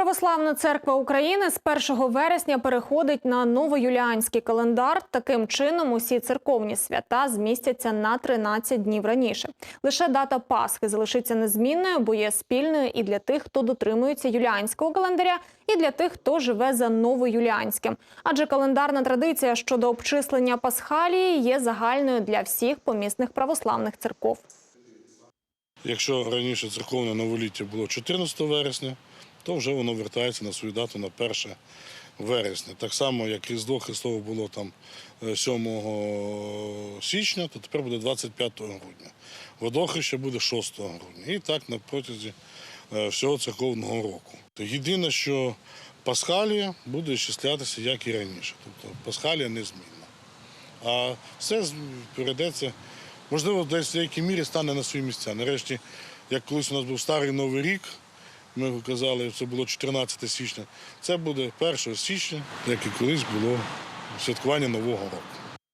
Православна церква України з 1 вересня переходить на новоюліанський календар. Таким чином, усі церковні свята змістяться на 13 днів раніше. Лише дата Пасхи залишиться незмінною, бо є спільною і для тих, хто дотримується юліанського календаря, і для тих, хто живе за новоюліанським. Адже календарна традиція щодо обчислення пасхалії є загальною для всіх помісних православних церков. Якщо раніше церковне новоліття було 14 вересня, то вже воно вертається на свою дату на 1 вересня. Так само, як Різдво Христове було там е, 7 січня, то тепер буде 25 грудня. Водохреща буде 6 грудня. І так на протязі е, всього церковного року. Єдине, що Пасхалія буде щислятися, як і раніше. Тобто Пасхалія незмінна. А все перейдеться, можливо, десь в деякій мірі стане на свої місця. Нарешті, як колись у нас був старий Новий рік, ми казали, це було 14 січня. Це буде 1 січня, як і колись було святкування Нового року.